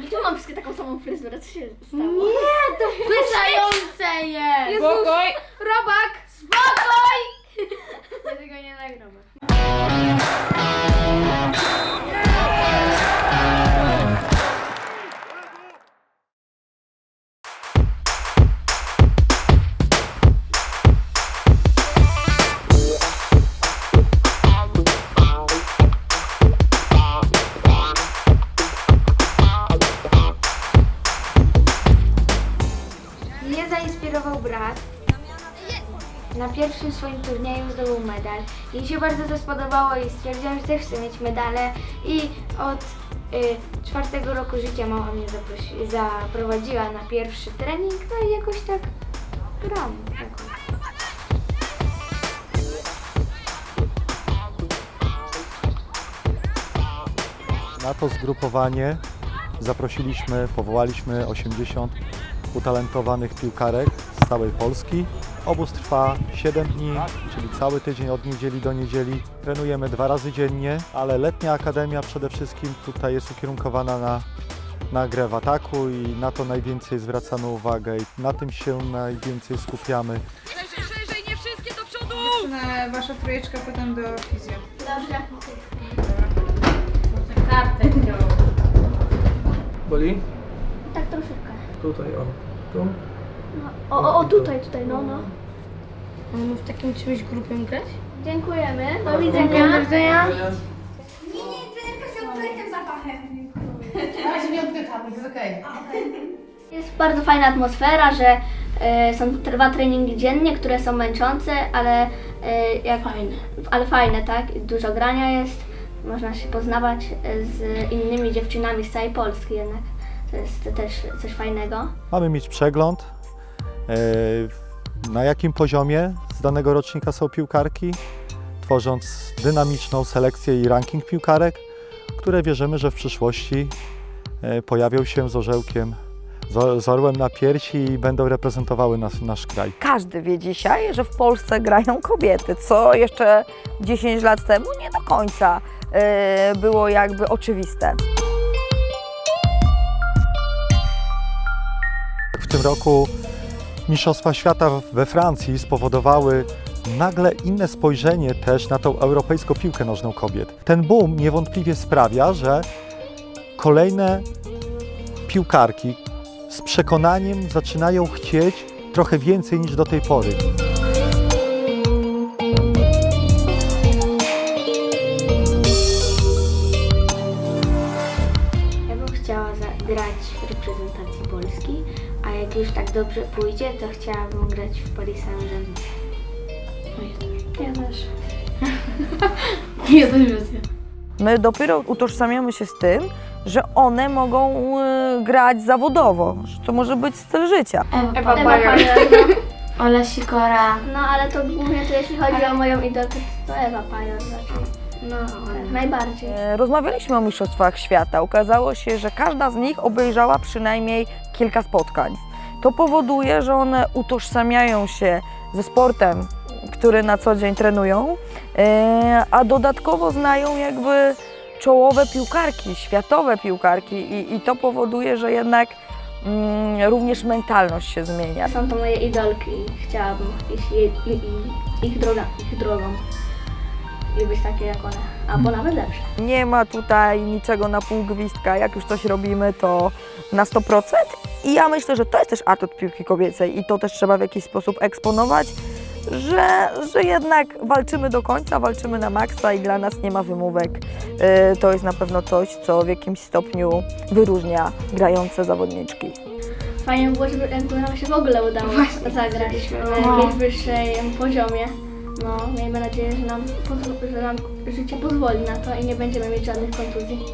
Dlaczego mam wszystkie taką samą fryzurę? Co się stało? Nie, to wkurzające jest! Spokoj! Robak! Spokoj! Ja tego nie nagramy. Brat. Na pierwszym swoim turnieju zdobył medal. Jej się bardzo to spodobało i stwierdziłam, że też chcę mieć medale. I od y, czwartego roku życia mama mnie zaprowadziła na pierwszy trening, no i jakoś tak gram. Na to zgrupowanie zaprosiliśmy, powołaliśmy 80 utalentowanych piłkarek całej Polski. Obóz trwa 7 dni, czyli cały tydzień od niedzieli do niedzieli. Trenujemy dwa razy dziennie, ale letnia akademia przede wszystkim tutaj jest ukierunkowana na, na grę w ataku i na to najwięcej zwracamy uwagę i na tym się najwięcej skupiamy. Szerzej, szerzej, nie wszystkie do przodu! Na wasza trójeczka potem do fizjo. Dobrze. Kartę Boli? Tak troszeczkę. Tutaj, o. Tu? No. O, o, o, tutaj, tutaj, no, no. Mamy w takim czymś grupie grać? Dziękujemy. Do widzenia. Do widzenia. Jest bardzo fajna atmosfera, że e, są dwa treningi dziennie, które są męczące, ale e, jak, fajne. ale fajne, tak? Dużo grania jest, można się poznawać e, z innymi dziewczynami z całej Polski jednak. To jest też coś fajnego. Mamy mieć przegląd, na jakim poziomie z danego rocznika są piłkarki, tworząc dynamiczną selekcję i ranking piłkarek, które wierzymy, że w przyszłości e, pojawią się z orzełkiem, z z orłem na piersi i będą reprezentowały nas, nasz kraj. Każdy wie dzisiaj, że w Polsce grają kobiety, co jeszcze 10 lat temu nie do końca e, było jakby oczywiste. W tym roku Mistrzostwa Świata we Francji spowodowały nagle inne spojrzenie też na tą europejską piłkę nożną kobiet. Ten boom niewątpliwie sprawia, że kolejne piłkarki z przekonaniem zaczynają chcieć trochę więcej niż do tej pory. Jak już tak dobrze pójdzie, to chciałabym grać w Paris Saint-Germain. Ja też. Ja też wiecie. My dopiero utożsamiamy się z tym, że one mogą e, grać zawodowo, że to może być styl życia. Ewa, Ewa Bajor. Ola Sikora. No ale to głównie to jeśli chodzi o moją idolkę, to Ewa Pajor raczej. No, najbardziej. E, Rozmawialiśmy o Mistrzostwach Świata. Okazało się, że każda z nich obejrzała przynajmniej kilka spotkań. To powoduje, że one utożsamiają się ze sportem, który na co dzień trenują, e, a dodatkowo znają jakby czołowe piłkarki, światowe piłkarki i, i to powoduje, że jednak mm, również mentalność się zmienia. Są to moje idolki i chciałabym iść je, i, i, ich, droga, ich drogą i być takie jak one, albo nawet lepsze. Nie ma tutaj niczego na pół gwizdka. Jak już coś robimy, to na 100%. I ja myślę, że to jest też atut piłki kobiecej i to też trzeba w jakiś sposób eksponować, że, że jednak walczymy do końca, walczymy na maksa i dla nas nie ma wymówek. Yy, To jest na pewno coś, co w jakimś stopniu wyróżnia grające zawodniczki. Fajnie by było, żeby nam się w ogóle udało zagrać na jakimś wyższym poziomie. No, miejmy nadzieję, że nam, że nam życie pozwoli na to i nie będziemy mieć żadnych kontuzji.